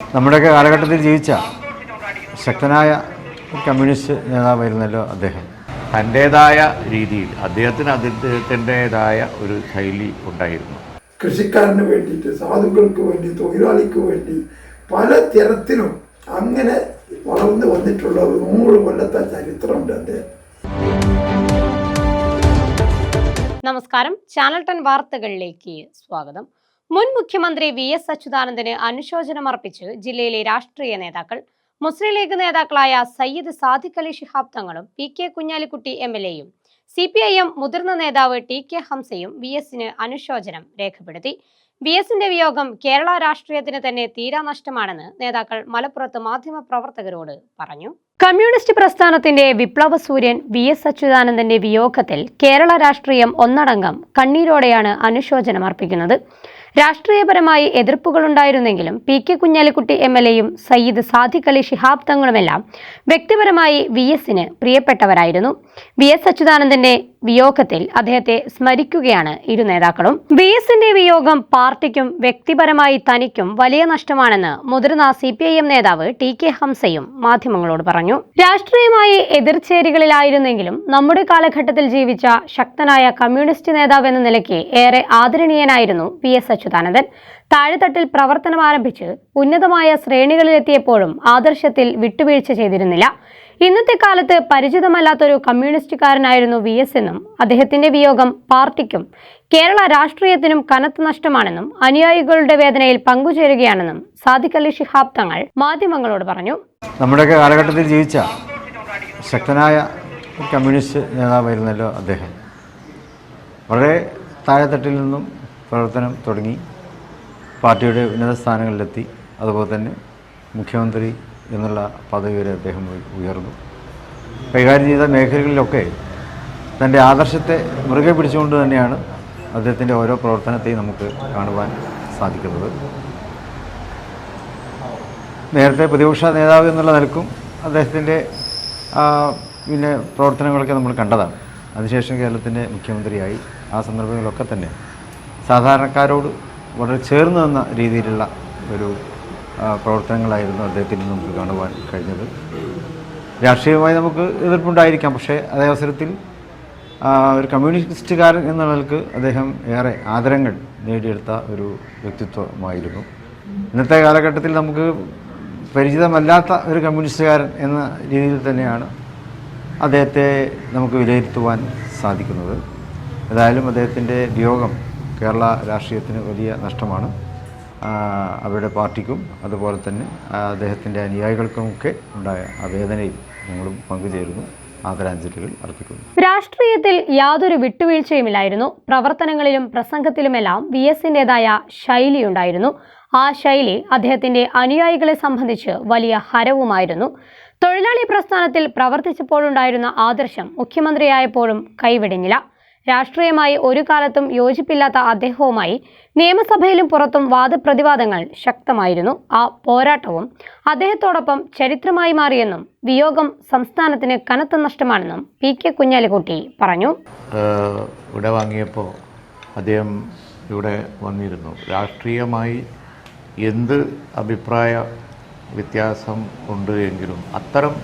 നമ്മുടെയൊക്കെ കാലഘട്ടത്തിൽ ജീവിച്ച ശക്തനായ കമ്മ്യൂണിസ്റ്റ് നേതാവായിരുന്നല്ലോ അദ്ദേഹം. തന്റേതായ രീതിയിൽ അദ്ദേഹത്തിന് അദ്ദേഹത്തിന്റെതായ ഒരു ശൈലി ഉണ്ടായിരുന്നു. കൃഷിക്കാരന് വേണ്ടിയിട്ട് സാധുക്കൾക്ക് വേണ്ടി തൊഴിലാളിക്ക് വേണ്ടി പല തരത്തിലും അങ്ങനെ വളർന്നു വന്നിട്ടുള്ള ഒരു നൂറ് കൊല്ലത്തെ ചരിത്രമുണ്ട് അദ്ദേഹം. നമസ്കാരം. ചാനൽ ടെൻ വാർത്തകളിലേക്ക് സ്വാഗതം. മുൻ മുഖ്യമന്ത്രി വി എസ് അച്യുതാനന്ദന് അനുശോചനം അർപ്പിച്ച് ജില്ലയിലെ രാഷ്ട്രീയ നേതാക്കൾ മുസ്ലിം ലീഗ് നേതാക്കളായ സയ്യിദ് സാദിഖ് അലി ഷിഹാബ് തങ്ങളും P K Kunhalikutty M L എയും സി പി ഐ എം മുതിർന്ന നേതാവ് ടി കെ ഹംസയും വി എസിന് അനുശോചനം രേഖപ്പെടുത്തി. വി എസിന്റെ വിയോഗം കേരള രാഷ്ട്രീയത്തിന് തന്നെ തീരാനഷ്ടമാണെന്ന് നേതാക്കൾ മലപ്പുറത്ത് മാധ്യമ പ്രവർത്തകരോട് പറഞ്ഞു. കമ്മ്യൂണിസ്റ്റ് പ്രസ്ഥാനത്തിന്റെ വിപ്ലവ സൂര്യൻ വി എസ് അച്യുതാനന്ദന്റെ വിയോഗത്തിൽ കേരള രാഷ്ട്രീയം ഒന്നടങ്കം കണ്ണീരോടെയാണ് അനുശോചനം അർപ്പിക്കുന്നത് രാഷ്ട്രീയപരമായി എതിർപ്പുകളുണ്ടായിരുന്നെങ്കിലും P K Kunhalikutty M L എയും സയ്യിദ് സാദിഖ് അലി ഷിഹാബ് തങ്ങളുമെല്ലാം വ്യക്തിപരമായി വി എസിന് പ്രിയപ്പെട്ടവരായിരുന്നു. വി എസ് അച്യുതാനന്ദന്റെ വിയോഗത്തിൽ അദ്ദേഹത്തെ സ്മരിക്കുകയാണ് ഇരു നേതാക്കളും. വി എസിന്റെ വിയോഗം പാർട്ടിക്കും വ്യക്തിപരമായി തനിക്കും വലിയ നഷ്ടമാണെന്ന് മുതിർന്ന സി പി ഐ എം നേതാവ് ടി കെ ഹംസയും മാധ്യമങ്ങളോട് പറഞ്ഞു. രാഷ്ട്രീയമായി എതിർചേരികളിലായിരുന്നെങ്കിലും നമ്മുടെ കാലഘട്ടത്തിൽ ജീവിച്ച ശക്തനായ കമ്മ്യൂണിസ്റ്റ് നേതാവ് എന്ന നിലയ്ക്ക് ഏറെ ആദരണീയനായിരുന്നു വി എസ് അച്യുതാനന്ദൻ. താഴെത്തട്ടിൽ പ്രവർത്തനം ആരംഭിച്ച് ഉന്നതമായ ശ്രേണികളിലെത്തിയപ്പോഴും ആദർശത്തിൽ വിട്ടുവീഴ്ച ചെയ്തിരുന്നില്ല. ഇന്നത്തെ കാലത്ത് പരിചിതമല്ലാത്തൊരു കമ്മ്യൂണിസ്റ്റുകാരനായിരുന്നു വി എസ് എന്നും അദ്ദേഹത്തിന്റെ വിയോഗം പാർട്ടിക്കും കേരള രാഷ്ട്രീയത്തിനും കനത്ത നഷ്ടമാണെന്നും അനുയായികളുടെ വേദനയിൽ പങ്കുചേരുകയാണെന്നും സാദിഖ് അലി ഷിഹാബ് തങ്ങൾ മാധ്യമങ്ങളോട് പറഞ്ഞു. നമ്മുടെയൊക്കെ കാലഘട്ടത്തിൽ ജീവിച്ച ശക്തനായ കമ്മ്യൂണിസ്റ്റ് നേതാവായിരുന്നല്ലോ അദ്ദേഹം. വളരെ താഴെത്തട്ടിൽ നിന്നും പ്രവർത്തനം തുടങ്ങി. പാർട്ടിയുടെ ഉന്നത സ്ഥാനങ്ങളിലെത്തി. അതുപോലെ തന്നെ മുഖ്യമന്ത്രി എന്നുള്ള പദവി വരെ അദ്ദേഹം ഉയർന്നു. കൈകാര്യം ചെയ്ത മേഖലകളിലൊക്കെ തന്റെ ആദർശത്തെ മുറുകെ പിടിച്ചുകൊണ്ട് തന്നെയാണ് അദ്ദേഹത്തിന്റെ ഓരോ പ്രവർത്തനത്തെയും നമുക്ക് കാണുവാൻ സാധിക്കുന്നത്. നേരത്തെ പ്രതിപക്ഷ നേതാവ് എന്നുള്ള നിലക്കും അദ്ദേഹത്തിന്റെ പിന്നെ പ്രവർത്തനങ്ങളൊക്കെ നമ്മൾ കണ്ടതാണ്. അതിനുശേഷം കേരളത്തിന്റെ മുഖ്യമന്ത്രിയായി. ആ സന്ദർഭങ്ങളിലൊക്കെ തന്നെ സാധാരണക്കാരോട് വളരെ ചേർന്ന് നിന്ന രീതിയിലുള്ള ഒരു പ്രവർത്തനങ്ങളായിരുന്നു അദ്ദേഹത്തിൽ നമുക്ക് കാണുവാൻ കഴിഞ്ഞത്. രാഷ്ട്രീയമായി നമുക്ക് എതിർപ്പുണ്ടായിരിക്കാം പക്ഷേ അതേ അവസരത്തിൽ ഒരു കമ്മ്യൂണിസ്റ്റുകാരൻ എന്ന നിലയ്ക്ക് അദ്ദേഹം ഏറെ ആദരങ്ങൾ നേടിയെടുത്ത ഒരു വ്യക്തിത്വമായിരുന്നു. ഇന്നത്തെ കാലഘട്ടത്തിൽ നമുക്ക് പരിചിതമല്ലാത്ത ഒരു കമ്മ്യൂണിസ്റ്റുകാരൻ എന്ന രീതിയിൽ തന്നെയാണ് അദ്ദേഹത്തെ നമുക്ക് വിലയിരുത്തുവാൻ സാധിക്കുന്നത്. ഏതായാലും അദ്ദേഹത്തിന്റെ വിയോഗം കേരള രാഷ്ട്രീയത്തിന് വലിയ നഷ്ടമാണ്. അവരുടെ പാർട്ടിക്കും അതുപോലെ തന്നെ അദ്ദേഹത്തിന്റെ അനുയായികൾക്കുമൊക്കെ ഉണ്ടായ ആ വേദനയിൽ ഞങ്ങളും പങ്കുചേരുന്നു. ആദരാഞ്ജലികൾ അർപ്പിക്കുന്നു. രാഷ്ട്രീയത്തിൽ യാതൊരു വിട്ടുവീഴ്ചയുമില്ലായിരുന്നു. പ്രവർത്തനങ്ങളിലും പ്രസംഗത്തിലുമെല്ലാം വി എസിന്റെതായ ശൈലിയുണ്ടായിരുന്നു ആ ശൈലി അദ്ദേഹത്തിന്റെ അനുയായികളെ സംബന്ധിച്ച് വലിയ ഹരവുമായിരുന്നു. തൊഴിലാളി പ്രസ്ഥാനത്തിൽ പ്രവർത്തിച്ചപ്പോഴുണ്ടായിരുന്ന ആദർശം മുഖ്യമന്ത്രിയായപ്പോഴും കൈവിടിഞ്ഞില്ല. രാഷ്ട്രീയമായി ഒരു കാലത്തും യോജിപ്പില്ലാത്ത അദ്ദേഹവുമായി നിയമസഭയിലും പുറത്തും വാദപ്രതിവാദങ്ങൾ ശക്തമായിരുന്നു. ആ പോരാട്ടവും അദ്ദേഹത്തോടൊപ്പം ചരിത്രമായി മാറിയെന്നും വിയോഗം സംസ്ഥാനത്തിന് കനത്ത നഷ്ടമാണെന്നും പി കെ കുഞ്ഞാലിക്കുട്ടി പറഞ്ഞു. ഇവിടെ വാങ്ങിയപ്പോൾ അദ്ദേഹം ഇവിടെ വന്നിരുന്നു. രാഷ്ട്രീയമായി എന്ത് അഭിപ്രായ വ്യത്യാസം ഉണ്ട് എങ്കിലും അത്തരം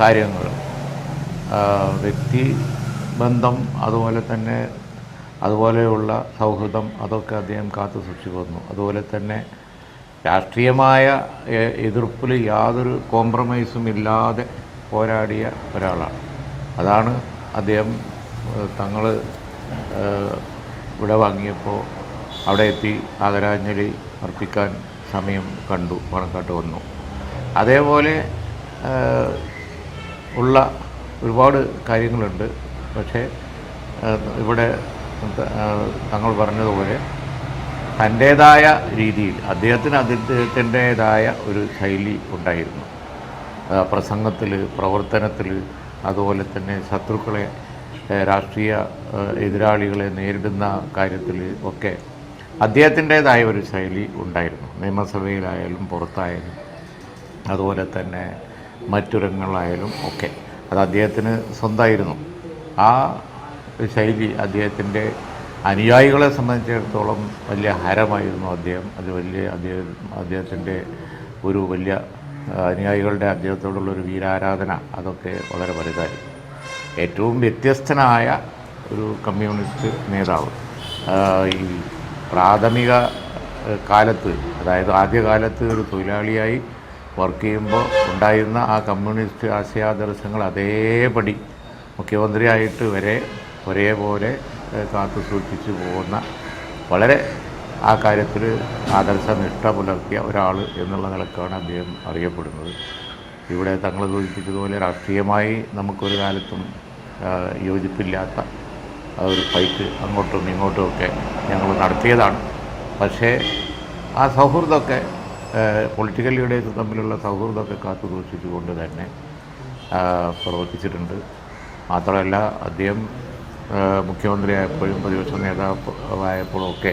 കാര്യങ്ങൾ വ്യക്തി ബന്ധം അതുപോലെ തന്നെ അതുപോലെയുള്ള സൗഹൃദം അതൊക്കെ അദ്ദേഹം കാത്തു സൂക്ഷിച്ചു വന്നു. അതുപോലെ തന്നെ രാഷ്ട്രീയമായ എതിർപ്പിൽ യാതൊരു കോംപ്രമൈസും ഇല്ലാതെ പോരാടിയ ഒരാളാണ്. അതാണ് അദ്ദേഹം തങ്ങൾ ഇവിടെ വാങ്ങിയപ്പോൾ അവിടെ എത്തി ആദരാഞ്ജലി അർപ്പിക്കാൻ സമയം കണ്ടു പണക്കാട്ട് വന്നു. അതേപോലെ ഉള്ള ഒരുപാട് കാര്യങ്ങളുണ്ട്. പക്ഷേ ഇവിടെ തങ്ങൾ പറഞ്ഞതുപോലെ തന്റേതായ രീതിയിൽ അദ്ദേഹത്തിന് അദ്ദേഹത്തിന്റെതായ ഒരു ശൈലി ഉണ്ടായിരുന്നു. പ്രസംഗത്തിൽ പ്രവർത്തനത്തിൽ അതുപോലെ തന്നെ ശത്രുക്കളെ രാഷ്ട്രീയ എതിരാളികളെ നേരിടുന്ന കാര്യത്തിൽ ഒക്കെ അദ്ദേഹത്തിന്റെതായ ഒരു ശൈലി ഉണ്ടായിരുന്നു. നിയമസഭയിലായാലും പുറത്തായാലും അതുപോലെ തന്നെ മറ്റുരങ്ങളായാലും ഒക്കെ. അത് അദ്ദേഹത്തിന് സ്വന്തമായിരുന്നു ആ ശൈലി അദ്ദേഹത്തിന്റെ അനുയായികളെ സംബന്ധിച്ചിടത്തോളം വലിയ ഹരമായിരുന്നു അദ്ദേഹം. അത് വലിയ അദ്ദേഹം അദ്ദേഹത്തിന്റെ ഒരു വലിയ അനുയായികളുടെ അദ്ദേഹത്തോടുള്ള ഒരു വീരാരാധന. അതൊക്കെ വളരെ വലുതായി. ഏറ്റവും വ്യത്യസ്തനായ ഒരു കമ്മ്യൂണിസ്റ്റ് നേതാവ്. ഈ പ്രാഥമിക കാലത്ത് അതായത് ആദ്യകാലത്ത് ഒരു തൊഴിലാളിയായി വർക്ക് ചെയ്യുമ്പോൾ ഉണ്ടായിരുന്ന ആ കമ്മ്യൂണിസ്റ്റ് ആശയാദർശങ്ങൾ അതേപടി മുഖ്യമന്ത്രിയായിട്ട് വരെ ഒരേപോലെ കാത്തു സൂക്ഷിച്ചു പോകുന്ന വളരെ ആ കാര്യത്തിൽ ആദർശനിഷ്ഠ പുലർത്തിയ ഒരാൾ എന്നുള്ള നിലക്കാണ് അദ്ദേഹം അറിയപ്പെടുന്നത്. ഇവിടെ തങ്ങൾ സൂചിപ്പിച്ചതുപോലെ രാഷ്ട്രീയമായി നമുക്കൊരു കാലത്തും യോജിപ്പില്ലാത്ത ഒരു ഫൈറ്റ് അങ്ങോട്ടും ഇങ്ങോട്ടും ഒക്കെ ഞങ്ങൾ നടത്തിയതാണ്. പക്ഷേ ആ സൗഹൃദമൊക്കെ പൊളിറ്റിക്കൽ ലീഡേഴ്സ് തമ്മിലുള്ള സൗഹൃദമൊക്കെ കാത്തു സൂക്ഷിച്ചുകൊണ്ട് തന്നെ പ്രവർത്തിച്ചിട്ടുണ്ട്. മാത്രമല്ല അദ്ദേഹം മുഖ്യമന്ത്രിയായപ്പോഴും പ്രതിപക്ഷ നേതാവായപ്പോഴും ഒക്കെ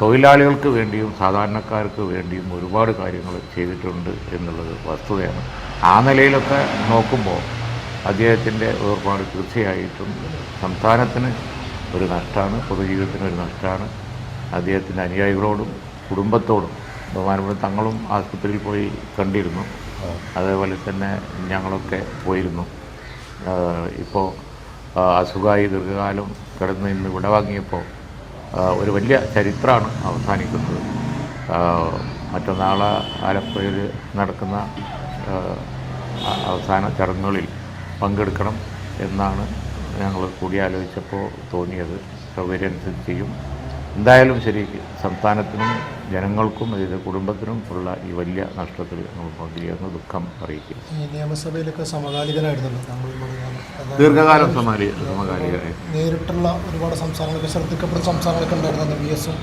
തൊഴിലാളികൾക്ക് വേണ്ടിയും സാധാരണക്കാർക്ക് വേണ്ടിയും ഒരുപാട് കാര്യങ്ങൾ ചെയ്തിട്ടുണ്ട് എന്നുള്ളത് വസ്തുതയാണ്. ആ നിലയിലൊക്കെ നോക്കുമ്പോൾ അദ്ദേഹത്തിന്റെ വേർപാട് തീർച്ചയായിട്ടും സംസ്ഥാനത്തിന് ഒരു നഷ്ടമാണ് പൊതുജീവിതത്തിന് ഒരു നഷ്ടമാണ്. അദ്ദേഹത്തിന്റെ അനുയായികളോടും കുടുംബത്തോടും ബഹുമാനപ്പെട്ട തങ്ങളും ആസ്പത്രിയിൽ പോയി കണ്ടിരുന്നു. അതേപോലെ തന്നെ ഞങ്ങളൊക്കെ പോയിരുന്നു. ഇപ്പോൾ അസുഖമായി ദീർഘകാലം കിടന്ന് ഇന്ന് വിടവാങ്ങിയപ്പോൾ ഒരു വലിയ ചരിത്രമാണ് അവസാനിക്കുന്നത്. മറ്റന്നാളെ ആലപ്പുഴയിൽ നടക്കുന്ന അവസാന ചടങ്ങുകളിൽ പങ്കെടുക്കണം എന്നാണ് ഞങ്ങൾ കൂടിയാലോചിച്ചപ്പോൾ തോന്നിയത്. സൗകര്യം അനുസരിച്ച് ചെയ്യും. എന്തായാലും ശരി സംസ്ഥാനത്തിനും ജനങ്ങൾക്കും ഇത് കുടുംബത്തിനും ഉള്ള ഈ വലിയ നഷ്ടത്തിൽ നമ്മൾ പങ്കുചേർന്ന് ദുഃഖം അറിയിക്കും നിയമസഭയിലൊക്കെ സമകാലികനായിരുന്നല്ലോ. അതായത് ദീർഘകാലം സമാലി സമകാലികരായി. നേരിട്ടുള്ള ഒരുപാട് സംസ്ഥാനങ്ങളൊക്കെ ശ്രദ്ധിക്കപ്പെടുന്ന സംസ്ഥാനങ്ങളൊക്കെ ഉണ്ടായിരുന്നു വി എസും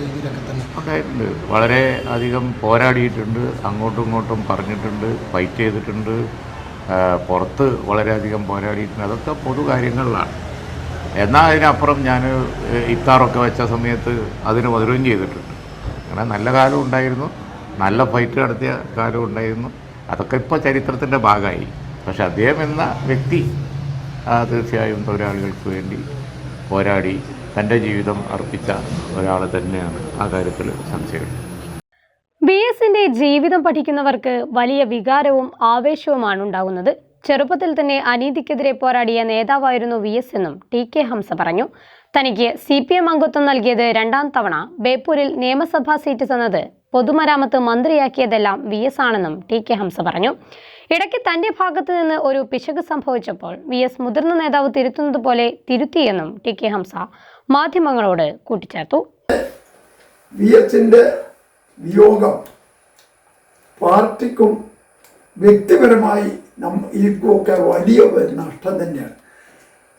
രീതിയിലൊക്കെ തന്നെ. ഉണ്ടായിട്ടുണ്ട്. വളരെ അധികം പോരാടിയിട്ടുണ്ട് അങ്ങോട്ടും ഇങ്ങോട്ടും പറഞ്ഞിട്ടുണ്ട് ഫൈറ്റ് ചെയ്തിട്ടുണ്ട്. പുറത്ത് വളരെയധികം പോരാടിയിട്ടുണ്ട്. അതൊക്കെ പൊതു കാര്യങ്ങളിലാണ് എന്നാൽ അതിനപ്പുറം ഞാൻ ഇത്താറൊക്കെ വെച്ച സമയത്ത് അതിന് മധുരവും ചെയ്തിട്ടുണ്ട്. അങ്ങനെ നല്ല കാലം ഉണ്ടായിരുന്നു. നല്ല ഫൈറ്റ് നടത്തിയ കാലം ഉണ്ടായിരുന്നു. അതൊക്കെ ഇപ്പോൾ ചരിത്രത്തിന്റെ ഭാഗമായി. പക്ഷെ അദ്ദേഹം എന്ന വ്യക്തി തീർച്ചയായും തൊഴിലാളികൾക്ക് വേണ്ടി പോരാടി തന്റെ ജീവിതം അർപ്പിച്ച ഒരാൾ തന്നെയാണ് ആ കാര്യത്തിൽ സംശയമില്ല ബി എസിന്റെ ജീവിതം പഠിക്കുന്നവർക്ക് വലിയ വികാരവും ആവേശവുമാണ് ഉണ്ടാകുന്നത് ചെറുപ്പത്തിൽ തന്നെ അനീതിക്കെതിരെ പോരാടിയ നേതാവായിരുന്നു വി എസ് എന്നും ടി കെ ഹംസ പറഞ്ഞു. തനിക്ക് സി പി എം അംഗത്വം നൽകിയത് രണ്ടാം തവണ. ബേപ്പൂരിൽ നിയമസഭാ സീറ്റ് തന്നത് പൊതുമരാമത്ത് മന്ത്രിയാക്കിയതെല്ലാം വി എസ് ആണെന്നും ടി കെ ഹംസ പറഞ്ഞു. ഇടയ്ക്ക് തന്റെ ഭാഗത്തു നിന്ന് ഒരു പിശക് സംഭവിച്ചപ്പോൾ വി എസ് മുതിർന്ന നേതാവ് തിരുത്തുന്നത് പോലെ തിരുത്തിയെന്നും ടി കെ ഹംസ മാധ്യമങ്ങളോട് കൂട്ടിച്ചേർത്തു. വിയോഗം പാർട്ടിക്കും വ്യക്തിപരമായി നമ്മ ഈക്കുമൊക്കെ വലിയ ഒരു നഷ്ടം തന്നെയാണ്.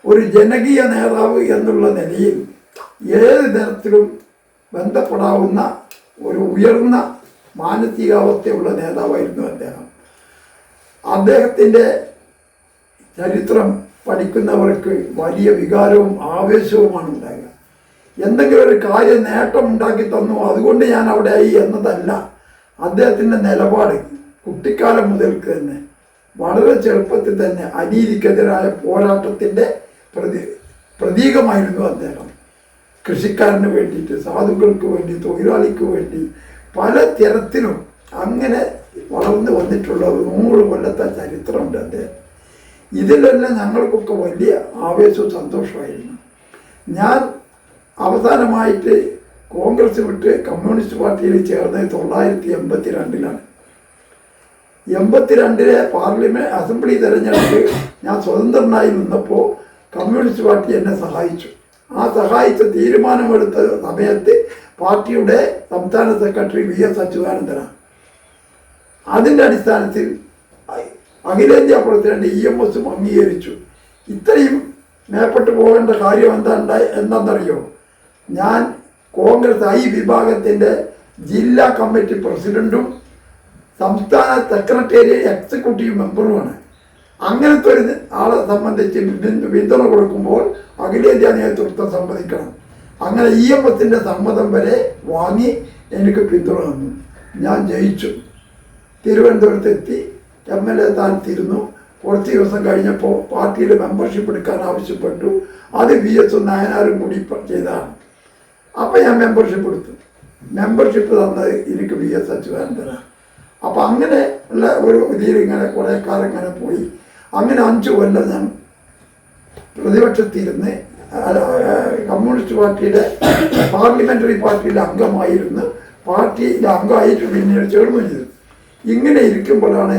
ഒരു ജനകീയ നേതാവ് എന്നുള്ള നിലയിൽ ഏത് തരത്തിലും ബന്ധപ്പെടാവുന്ന ഒരു ഉയർന്ന മാനസികാവസ്ഥയുള്ള നേതാവായിരുന്നു അദ്ദേഹം. അദ്ദേഹത്തിന്റെ ചരിത്രം പഠിക്കുന്നവർക്ക് വലിയ വികാരവും ആവേശവുമാണ് ഉണ്ടാകുക എന്തെങ്കിലും ഒരു കാര്യം നേട്ടം ഉണ്ടാക്കി തന്നു അതുകൊണ്ട് ഞാൻ അവിടെ ആയി എന്നതല്ല അദ്ദേഹത്തിന്റെ നിലപാട് കുട്ടിക്കാലം മുതൽക്ക് തന്നെ. വളരെ ചെറുപ്പത്തിൽ തന്നെ അനീതിക്കെതിരായ പോരാട്ടത്തിന്റെ പ്രതി പ്രതീകമായിരുന്നു അദ്ദേഹം. കൃഷിക്കാരന് വേണ്ടിയിട്ട് സാധുക്കൾക്ക് വേണ്ടി തൊഴിലാളിക്ക് വേണ്ടി പല തരത്തിലും അങ്ങനെ വളർന്നു വന്നിട്ടുള്ള ഒരു നൂറ് കൊല്ലത്തെ ചരിത്രമുണ്ട് അദ്ദേഹം. ഇതിലെല്ലാം ഞങ്ങൾക്കൊക്കെ വലിയ ആവേശവും സന്തോഷമായിരുന്നു. ഞാൻ അവസാനമായിട്ട് കോൺഗ്രസ് വിട്ട് കമ്മ്യൂണിസ്റ്റ് പാർട്ടിയിൽ ചേർന്നത് തൊള്ളായിരത്തി എൺപത്തി രണ്ടിലാണ് എൺപത്തിരണ്ടിലെ പാർലമെന്റ് അസംബ്ലി തെരഞ്ഞെടുപ്പ് ഞാൻ സ്വതന്ത്രനായി നിന്നപ്പോൾ കമ്മ്യൂണിസ്റ്റ് പാർട്ടി എന്നെ സഹായിച്ചു. ആ സഹായിച്ച തീരുമാനമെടുത്ത സമയത്ത് പാർട്ടിയുടെ സംസ്ഥാന സെക്രട്ടറി വി എസ് അച്യുതാനന്ദനാണ്. അതിന്റെ അടിസ്ഥാനത്തിൽ അഖിലേന്ത്യാ പ്രസിഡന്റ് ഇ എം എസും അംഗീകരിച്ചു. ഇത്രയും മേപ്പെട്ട് പോകേണ്ട കാര്യം എന്താ ഉണ്ടായി എന്താണെന്നറിയോ ഞാൻ കോൺഗ്രസ് ഐ വിഭാഗത്തിന്റെ ജില്ലാ കമ്മിറ്റി പ്രസിഡന്റും സംസ്ഥാന സെക്രട്ടേറിയറ്റ് എക്സിക്യൂട്ടീവ് മെമ്പറുമാണ് അങ്ങനത്തെ ഒരു ആളെ സംബന്ധിച്ച് പിന്തു- പിന്തുണ കൊടുക്കുമ്പോൾ അഖിലേന്ത്യാ നേതൃത്വം സമ്മതിക്കണം. അങ്ങനെ ഇ എം എസിന്റെ സമ്മതം വരെ വാങ്ങി എനിക്ക് പിന്തുണ തന്നു. ഞാൻ ജയിച്ചു. തിരുവനന്തപുരത്തെത്തി എം എൽ എ സ്ഥാനത്തിരുന്നു കുറച്ച് ദിവസം കഴിഞ്ഞപ്പോൾ പാർട്ടിയിൽ മെമ്പർഷിപ്പ് എടുക്കാൻ ആവശ്യപ്പെട്ടു. അത് വി എസ് നായനാരും കൂടി ചെയ്തതാണ് അപ്പം ഞാൻ മെമ്പർഷിപ്പ് എടുത്തു. മെമ്പർഷിപ്പ് തന്നത് എനിക്ക് വി എസ് അച്യുതാനന്ദനാണ്. അപ്പം അങ്ങനെ ഉള്ള ഒരു ഇതിൽ ഇങ്ങനെ കുറേ കാലം ഇങ്ങനെ പോയി. അങ്ങനെ അഞ്ച് കൊല്ലം ഞാൻ പ്രതിപക്ഷത്തിരുന്ന് കമ്മ്യൂണിസ്റ്റ് പാർട്ടിയുടെ പാർലമെന്ററി പാർട്ടിയിലെ അംഗമായിരുന്നു പാർട്ടിയിലെ അംഗമായിട്ട് പിന്നീട് ചേർന്നു ചെയ്തു. ഇങ്ങനെ ഇരിക്കുമ്പോഴാണ്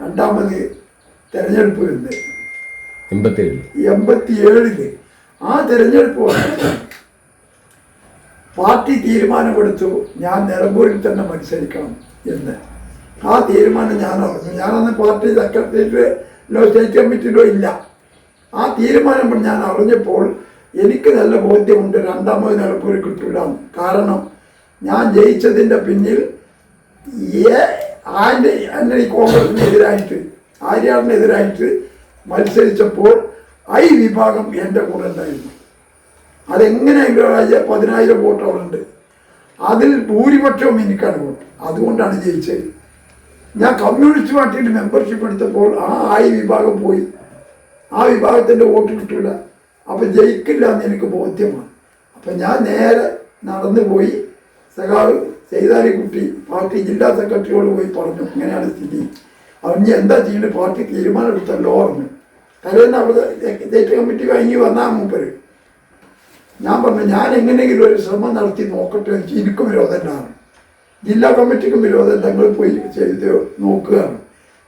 രണ്ടാമത് തെരഞ്ഞെടുപ്പ് വരുന്നത്. എൺപത്തിയേഴ് എൺപത്തി ഏഴിൽ ആ തെരഞ്ഞെടുപ്പ് പാർട്ടി തീരുമാനമെടുത്തു. ഞാൻ നിലമ്പൂരിൽ തന്നെ മത്സരിക്കണം എന്ന്. ആ തീരുമാനം ഞാൻ അറിഞ്ഞു. ഞാനന്ന് പാർട്ടി സെക്രട്ടേറിയറ്റിലോ സ്റ്റേറ്റ് കമ്മിറ്റിയിലോ ഇല്ല. ആ തീരുമാനം ഞാൻ അറിഞ്ഞപ്പോൾ എനിക്ക് നല്ല ബോധ്യമുണ്ട് രണ്ടാമത് നിലപ്പൂരി കിട്ടൂല കാരണം ഞാൻ ജയിച്ചതിന്റെ പിന്നിൽ ഏ ആന്റെ ആന്റണി കോൺഗ്രസിനെതിരായിട്ട് ആര്യാടിനെതിരായിട്ട് മത്സരിച്ചപ്പോൾ ഐ വിഭാഗം എന്റെ കൂടെ ഉണ്ടായിരുന്നു. അതെങ്ങനെയെങ്കിലും പതിനായിരം വോട്ട് അവിടെ ഉണ്ട്? അതിൽ ഭൂരിപക്ഷവും എനിക്കാണ് വോട്ട്. അതുകൊണ്ടാണ് ജയിച്ചത്. ഞാൻ കമ്മ്യൂണിസ്റ്റ് പാർട്ടിയുടെ മെമ്പർഷിപ്പ് എടുത്തപ്പോൾ ആ ആയി വിഭാഗം പോയി. ആ വിഭാഗത്തിന്റെ വോട്ട് കിട്ടില്ല അപ്പം ജയിക്കില്ല എന്ന് എനിക്ക് ബോധ്യമാണ്. അപ്പം ഞാൻ നേരെ നടന്നു പോയി. സഖാവ് ചെയ്താലിക്കുട്ടി പാർട്ടി ജില്ലാ സെക്രട്ടറിയോട് പോയി പറഞ്ഞു ഇങ്ങനെയാണ് സ്ഥിതി. അവൻ എന്താ ചെയ്യുന്നത് പാർട്ടി തീരുമാനം എടുത്തല്ലോ പറഞ്ഞു. തലേന്ന് അവിടെ സ്റ്റേറ്റ് കമ്മിറ്റി കഴിഞ്ഞ് വന്നാൽ മൂപ്പര്. ഞാൻ പറഞ്ഞു ഞാൻ എങ്ങനെയെങ്കിലും ഒരു ശ്രമം നടത്തി നോക്കട്ടെ എനിക്ക് എനിക്കും വിരോധമില്ലാണ് ജില്ലാ കമ്മിറ്റിക്കും വിരോധം തങ്ങൾ പോയി ചെയ്ത് നോക്കുകയാണ്.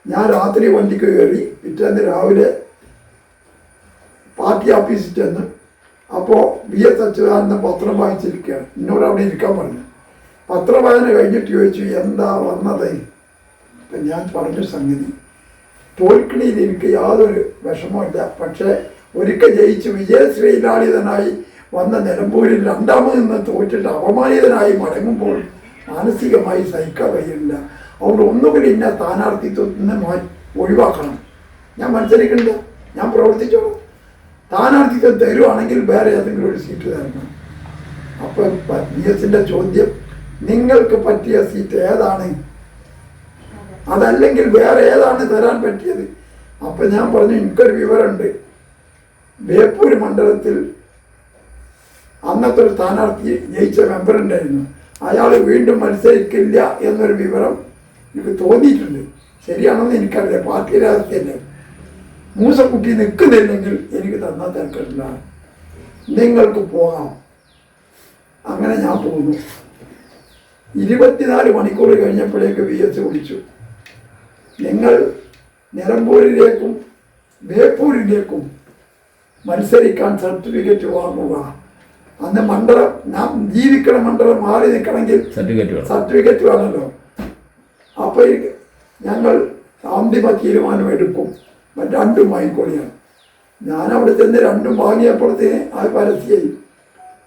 ഞാൻ രാത്രി വണ്ടിക്ക് കയറി പിറ്റേന്ന് രാവിലെ പാർട്ടി ഓഫീസിൽ ചെന്ന് അപ്പോൾ വി എസ് അച്യുതാനന്ദൻ പത്രം വായിച്ചിരിക്കുകയാണ്. എന്നോട് അവിടെ ഇരിക്കാൻ പറഞ്ഞു. പത്രം വായന കഴിഞ്ഞിട്ട് ചോദിച്ചു എന്താ വന്നത്? അപ്പം ഞാൻ പറഞ്ഞ സംഗതി. തോൽക്കണിയിൽ എനിക്ക് യാതൊരു വിഷമമില്ല പക്ഷേ ഒരിക്കൽ ജയിച്ച് വിജയശ്രീലാളിതനായി വന്ന നിലമ്പൂരിൽ രണ്ടാമത് നിന്ന് തോറ്റിട്ട് അപമാനിതനായി മടങ്ങുമ്പോൾ മാനസികമായി സഹിക്കാൻ കഴിയില്ല. അതുകൊണ്ട് ഒന്നുകൂടി എന്നെ സ്ഥാനാർത്ഥിത്വത്തിൽ നിന്ന് ഒഴിവാക്കണം. ഞാൻ മത്സരിക്കണ്ട. ഞാൻ പ്രവർത്തിച്ചോളൂ. സ്ഥാനാർത്ഥിത്വം തരുവാണെങ്കിൽ വേറെ ഏതെങ്കിലും ഒരു സീറ്റ് തരണം. അപ്പം ബി എസിന്റെ ചോദ്യം നിങ്ങൾക്ക് പറ്റിയ സീറ്റ് ഏതാണ്? അതല്ലെങ്കിൽ വേറെ ഏതാണ് തരാൻ പറ്റിയത്? അപ്പം ഞാൻ പറഞ്ഞു എനിക്കൊരു വിവരമുണ്ട്. ബേപ്പൂർ മണ്ഡലത്തിൽ അന്നത്തെ ഒരു സ്ഥാനാർത്ഥി ജയിച്ച മെമ്പർ ഉണ്ടായിരുന്നു. അയാൾ വീണ്ടും മത്സരിക്കില്ല എന്നൊരു വിവരം എനിക്ക് തോന്നിയിട്ടുണ്ട്. ശരിയാണെന്ന് എനിക്കറിയാം. പാർട്ടി രാജ്യത്തിന്റെ മൂസക്കുട്ടി നിൽക്കുന്നില്ലെങ്കിൽ എനിക്ക് തന്നാൽ തിരക്കില്ല നിങ്ങൾക്ക് പോകാം അങ്ങനെ ഞാൻ പോകുന്നു. ഇരുപത്തിനാല് മണിക്കൂർ കഴിഞ്ഞപ്പോഴേക്ക് വി എസ് വിളിച്ചു. നിങ്ങൾ നിലമ്പൂരിലേക്കും ബേപ്പൂരിലേക്കും മത്സരിക്കാൻ സർട്ടിഫിക്കറ്റ് വാങ്ങുക. അന്ന് മണ്ഡലം നാം ജീവിക്കണ മണ്ഡലം മാറി നിൽക്കണമെങ്കിൽ സർട്ടിഫിക്കറ്റ് സർട്ടിഫിക്കറ്റ് വേണമല്ലോ. അപ്പോൾ ഞങ്ങൾ അന്തിമ തീരുമാനമെടുക്കും മറ്റ് രണ്ടും വാങ്ങിക്കൊള്ളിയാണ്. ഞാൻ അവിടെ ചെന്ന് രണ്ടും വാങ്ങിയപ്പോഴത്തേന് അത് പരസ്യമായി.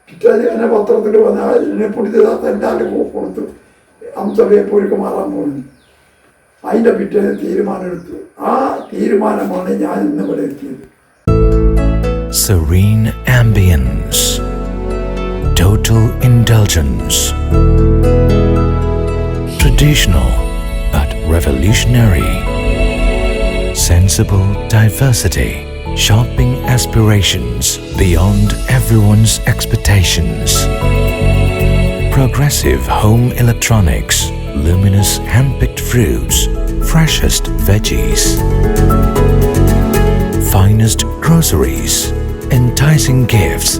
പിറ്റേ എന്നെ പത്രത്തിൽ വന്ന് അതിനെ പൊടിച്ചതാത്ത എല്ലാവരും കൊടുത്തു. അംസഭയെ അംസഭയപ്പോഴേക്ക് മാറാൻ പോകുന്നു. അതിന്റെ പിറ്റേന്ന് തീരുമാനമെടുത്തു ആ തീരുമാനമാണ് ഞാൻ ഇന്ന് ഇവിടെ എത്തിയത്. Serene ambience, total indulgence, traditional but revolutionary, sensible diversity, shopping aspirations beyond everyone's expectations. Progressive home electronics, luminous hand-picked fruits, freshest veggies. Finest groceries, enticing gifts,